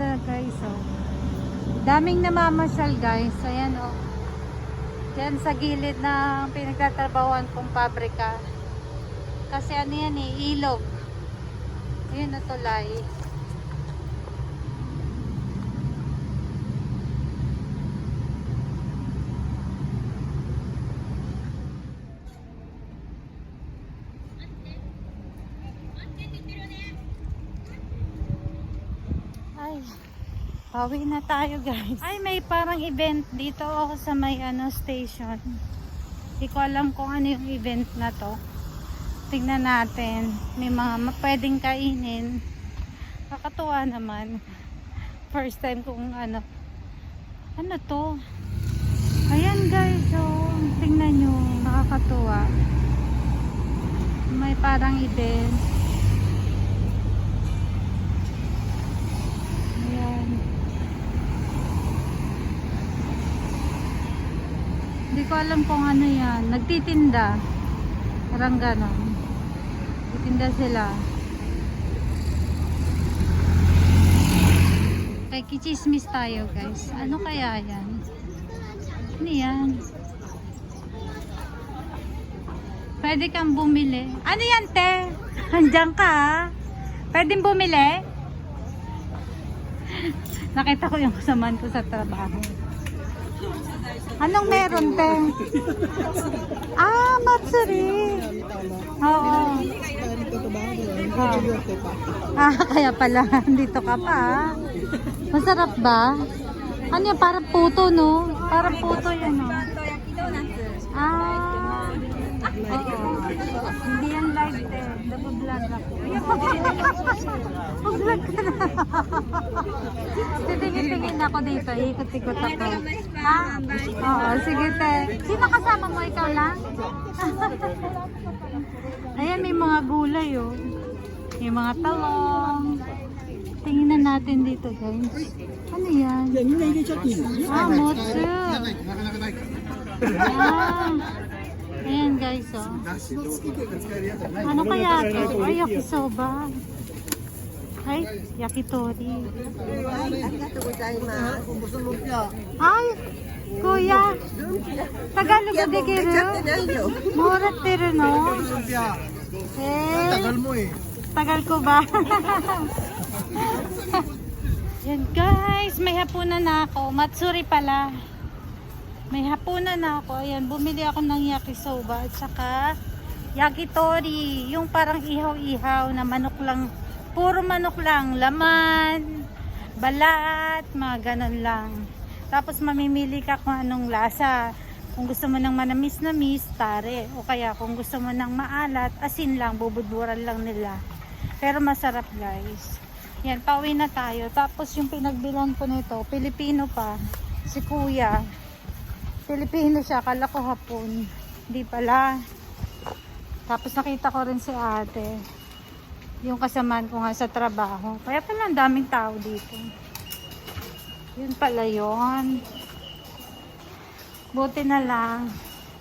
Ganda guys, oh. Daming namamasyal guys. Ayan, oh. Yan sa gilid ng pinagtatrabawan kong pabrika. Kasi ano yan eh, ilog. Ayan na tulay. Ay, Pawi na tayo guys. Ay, may parang event dito ako sa may ano station. Hindi ko alam kung ano yung event na to. Tingnan natin. May mga pwedeng kainin. Kakatuwa naman. First time kong ano. Ano to? Ayan guys, oh. Tingnan nyo. Nakakatuwa. May parang event. Ayan. Hindi ko alam kung ano yan. Nagtitinda. Parang ganon. Nagtitinda sila. Kay kichismis tayo guys. Ano kaya yan? Ano yan? Pwede kang bumili. Ano yan te? Andiyan ka ha? Pwedeng bumili? Nakita ko yung kasamaan ko sa trabaho. Anong meron, te? Ah, matsuri. Oo. Ah, kaya pala. Dito ka pa. ah. Masarap ba? Ano yan? Parang puto, no? Parang puto yan, no? Ah. Oo. Hindi yan live, te. Nag-vlog ako. Mag-vlog ka na. Titingin-tingin ako dito. Ikot-ikot ako. Ha? Oo, sige te. Sino kasama mo? Ikaw lang? Ayan, may mga gulay oh. May mga talong. Tingnan natin dito guys. Ano yan? Ah, motsu. Ah. Ayan guys oh. Ano kaya to? Ay, yakisoba. Ay, yakitori. Ay, kuya. Tagalog ka di kiro? Murat tiro no? Eh, Tagal mo eh. tagal ko ba? Yan guys, may hapunan na ako. Matsuri pala. May hapunan na ako. Ayan, bumili ako ng yakisoba at saka yakitori. Yung parang ihaw-ihaw na manok lang. Puro manok lang. Laman, balat, mga ganun lang. Tapos mamimili ka kung anong lasa. Kung gusto mo ng manamis-namis, tare. O kaya kung gusto mo ng maalat, asin lang, bubudburan lang nila. Pero masarap guys. Yan, pauwi na tayo. Tapos yung pinagbilan ko nito, Pilipino pa. Si kuya. Pilipino siya, kala ko hapon. Hindi pala. Tapos nakita ko rin si ate. Yung kasamaan ko nga sa trabaho. Kaya pala ang daming tao dito. Yun pala yun. Buti na lang.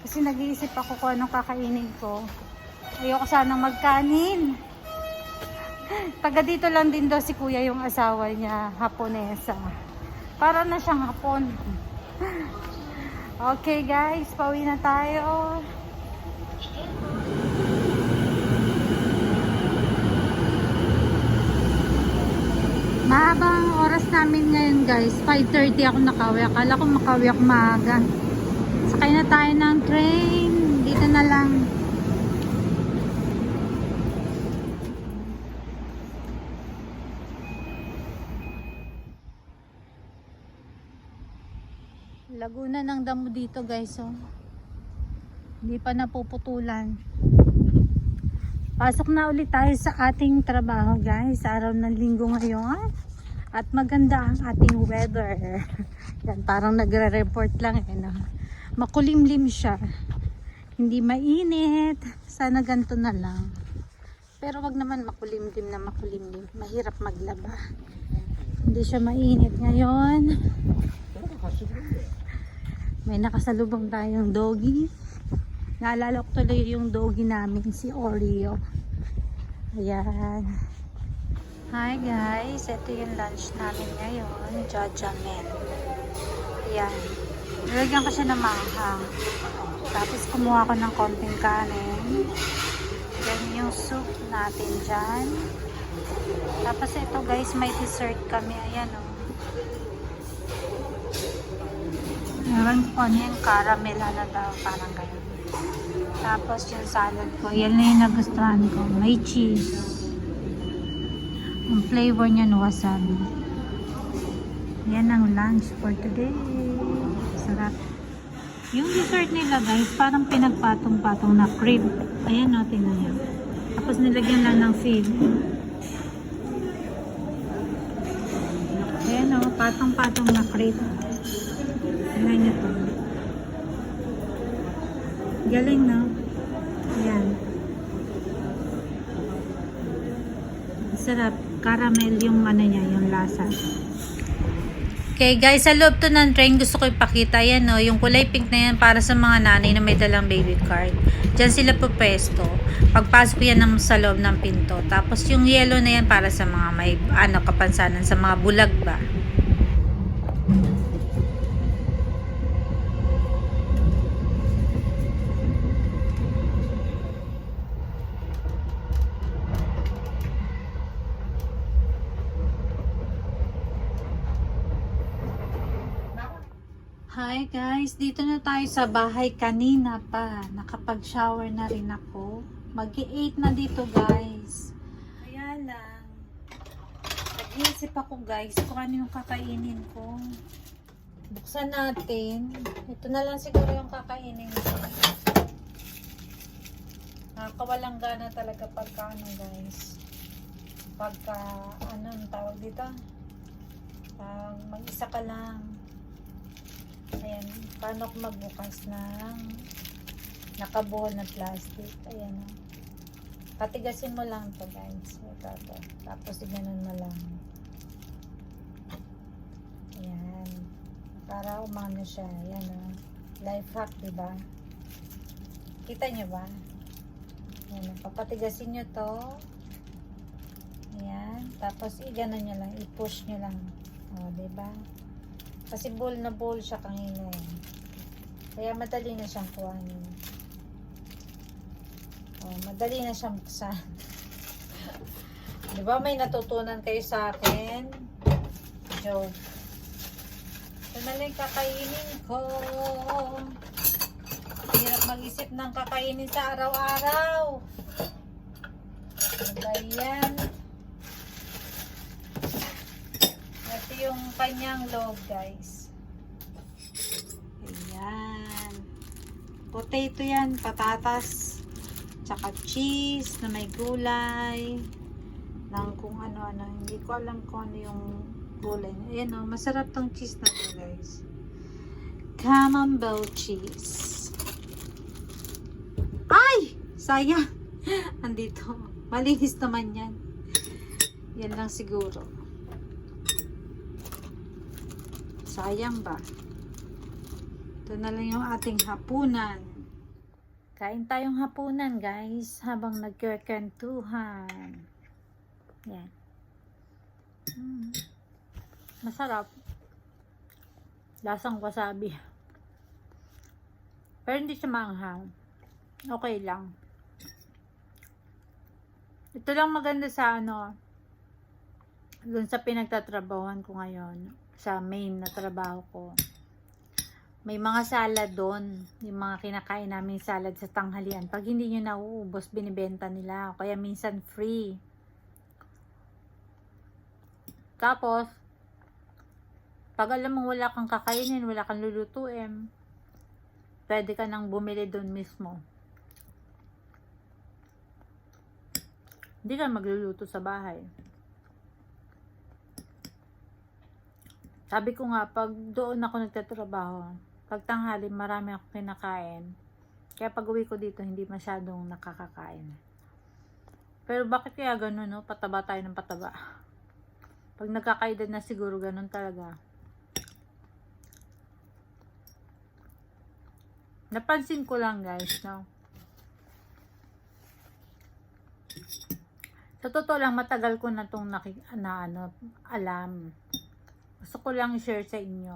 Kasi nag-iisip ako kung anong kakainin ko. Ayoko sanang magkanin. Taga dito lang din daw si kuya yung asawa niya, Haponesa. Para na siyang Hapon. Okay guys, pauwi na tayo. Mahabang oras namin ngayon guys, 5.30 ako nakawi. Akala ko makawi ako maaga. Sakay na tayo ng train. Dito na lang. Laguna ng damo dito guys oh. Hindi pa napuputulan. Pasok na ulit tayo sa ating trabaho guys. Araw ng linggo ngayon. At maganda ang ating weather. Yan, parang nagre-report lang eh. No? Makulimlim siya. Hindi mainit. Sana ganito na lang. Pero wag naman makulimlim na makulimlim. Mahirap maglaba. Hindi siya mainit ngayon. May nakasalubong tayong doggy. Naalala ko tuloy yung doggy namin, si Oreo. Ayan. Hi guys, ito yung lunch namin ngayon. Jajamen. Ayan. Nilagyan ko siya ng manghang. Tapos kumuha ko ng konting kanin. Yan yung soup natin dyan. Tapos ito guys, may dessert kami. Ayan o. Oh. Meron ko ano yung caramel na daw. Parang ganyan. Tapos yung salad ko. Yan na yung nagustuhan ko. May cheese. Ang flavor niya no wasabi. Yan ang lunch for today. Sarap. Yung dessert nila guys, parang pinagpatong-patong na cream. Ayan o, tingnan nyo. Tapos nilagyan lang ng feed. Ayan o, patong-patong na cream. Tingnan nyo to. Galing no? Ayan. Sarap. Caramel yung ano niya, yung lasa. Okay guys, sa loob to ng train gusto ko ipakita yan no, yung kulay pink na yan para sa mga nanay na may dalang baby card. Diyan sila po pwesto. Pagpasok yan ng, sa loob ng pinto. Tapos yung yellow na yan para sa mga may ano kapansanan, sa mga bulag ba. Hi guys, dito na tayo sa bahay kanina pa. Nakapag-shower na rin ako. Mag-8 na dito guys. Kaya lang, nag-iisip ako guys kung ano yung kakainin ko. Buksan natin. Ito na lang siguro yung kakainin ko. Nakakawalang gana talaga pagka ano guys. Pagka, ano ang tawag dito? Pag mag-isa ka lang. Ayan, paano ko magbukas ng nakabuhol na plastic. Ayan o. Patigasin mo lang to guys. Ito, ito. Tapos ganun mo lang. Ayan. Para umano siya. Ayan o. Life hack, diba? Kita nyo ba? Ayan o. Papatigasin nyo to. Ayan. Tapos i-ganon nyo lang. I-push nyo lang. O, diba? Kasi bowl na bowl siya kanina eh. Kaya madali na siyang kuhanin. Oh, madali na siyang buksan. Di ba may natutunan kayo sa akin? Joke. Ito kakainin ko. Hirap mag-isip ng kakainin sa araw-araw. Ano ba yan? Ito yung kanyang log, guys. Ayan. Potato yan, patatas, tsaka cheese na may gulay, ng kung ano-ano. Hindi ko alam kung ano yung gulay. Ayan o, masarap tong cheese na to, guys. Camembert cheese. Ay! Sayang! Andito. Malinis naman yan. Yan lang siguro. Sayang ba? Ito na lang yung ating hapunan. Kain tayong hapunan, guys, habang nagkirkentuhan. Yan. Mm. Masarap. Lasang wasabi. Pero hindi siya maanghang. Okay lang. Ito lang maganda sa ano, dun sa pinagtatrabawan ko ngayon sa main na trabaho ko. May mga salad doon. Yung mga kinakain namin salad sa tanghalian. Pag hindi nyo nauubos, binibenta nila. Kaya minsan free. Tapos, pag alam mo wala kang kakainin, wala kang lulutuin, pwede ka nang bumili doon mismo. Hindi ka magluluto sa bahay. Sabi ko nga, pag doon ako nagtatrabaho, pag tanghali, marami ako kinakain. Kaya pag uwi ko dito, hindi masyadong nakakakain. Pero bakit kaya ganun, no? Pataba tayo ng pataba. Pag nagkakaedad na siguro ganun talaga. Napansin ko lang guys, no? Sa totoo lang, matagal ko na itong na, ano, alam. Gusto ko lang share sa inyo.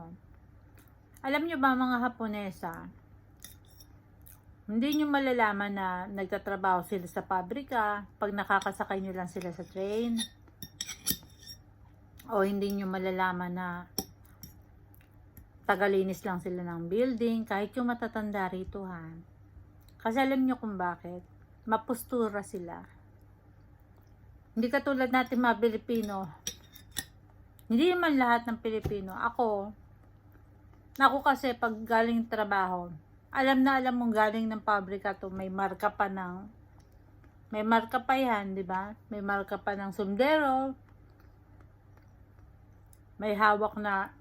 Alam nyo ba mga Haponesa, hindi nyo malalaman na nagtatrabaho sila sa pabrika pag nakakasakay nyo lang sila sa train. O hindi nyo malalaman na tagalinis lang sila ng building kahit yung matatanda rito ha. Kasi alam nyo kung bakit. Mapustura sila. Hindi katulad natin mga Pilipino. Hindi naman lahat ng Pilipino. Ako, ako kasi pag galing trabaho, alam na alam mong galing ng pabrika to, may marka pa ng may marka pa yan, di ba? May marka pa ng sundero. May hawak na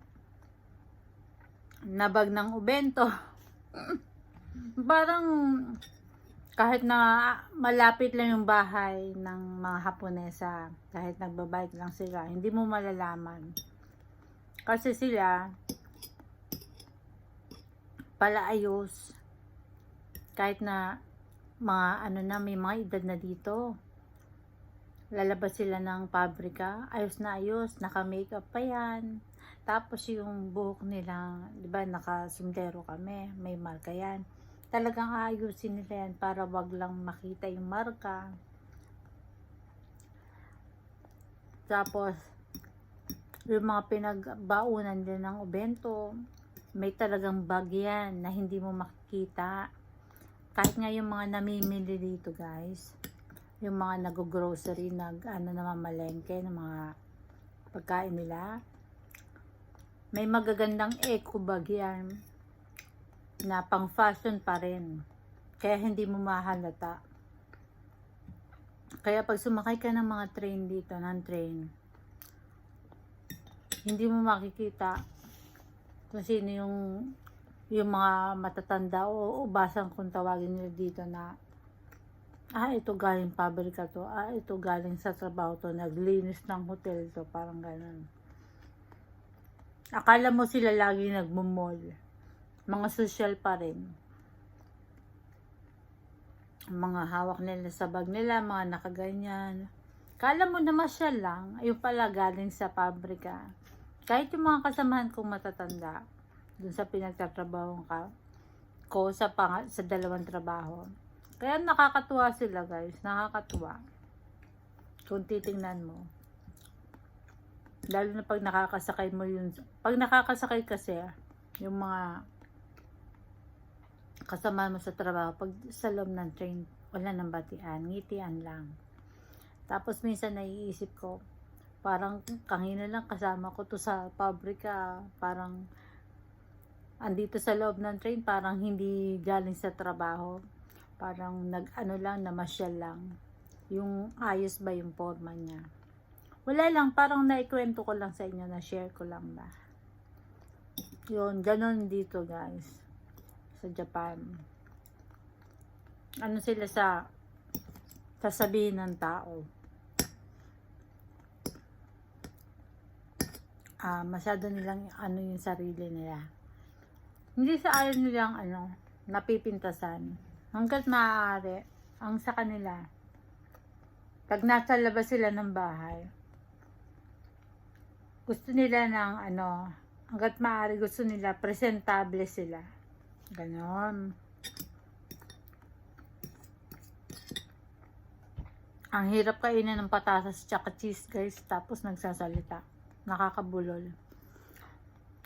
nabag ng ubento. Parang kahit na malapit lang yung bahay ng mga Haponesa, kahit nagbabike lang sila, hindi mo malalaman. Kasi sila, palaayos. Kahit na mga ano na, may mga edad na dito. Lalabas sila ng pabrika, ayos na ayos, naka-makeup pa yan. Tapos yung buhok nila, di ba, nakasundero kami, may marka yan. Talagang aayusin nila yan para wag lang makita yung marka. Tapos, yung mga pinagbaunan din ng ubento, may talagang bag yan na hindi mo makikita. Kahit nga yung mga namimili dito guys, yung mga nag-grocery, nag ano namamalengke ng mga pagkain nila, may magagandang eco bag yan na pang fashion pa rin. Kaya hindi mo mahalata. Kaya pag sumakay ka ng mga train dito, ng train, hindi mo makikita kung sino yung yung mga matatanda o ubasan kung tawagin nila dito na ah ito galing pabrika to. Ah ito galing sa trabaho to. Naglinis ng hotel to. Parang ganun. Akala mo sila lagi nagmumol mga social pa rin. Mga hawak nila sa bag nila mga nakaganyan. Kala mo na masyal lang ayun pala galing sa pabrika. Kahit yung mga kasamahan kong matatanda dun sa pinagtatrabaho ka ko sa pang, sa dalawang trabaho. Kaya nakakatuwa sila guys. Nakakatuwa. Kung titingnan mo. Lalo na pag nakakasakay mo yun pag nakakasakay kasi yung mga kasama mo sa trabaho pag sa loob ng train wala nang batian ngitian lang. Tapos minsan naiisip ko parang kanina lang kasama ko to sa pabrika parang andito sa loob ng train parang hindi galing sa trabaho. Parang nag ano lang namasyal lang. Yung ayos ba yung forma niya? Wala lang parang naikwento ko lang sa inyo na share ko lang ba? Yun ganon dito guys sa Japan ano sila sa sasabihin ng tao ah, masyado nilang ano yung sarili nila. Hindi sa ayaw nilang ano, napipintasan. Hanggat maaari, ang sa kanila, pag nasa labas sila ng bahay, gusto nila ng ano, hanggat maaari gusto nila, presentable sila. Ganon. Ang hirap kainin ng patatas tsaka cheese guys, tapos nagsasalita nakakabulol.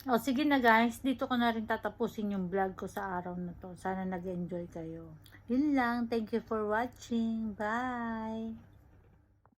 O sige na guys, dito ko na rin tatapusin yung vlog ko sa araw na to. Sana nag-enjoy kayo. Yun lang. Thank you for watching. Bye!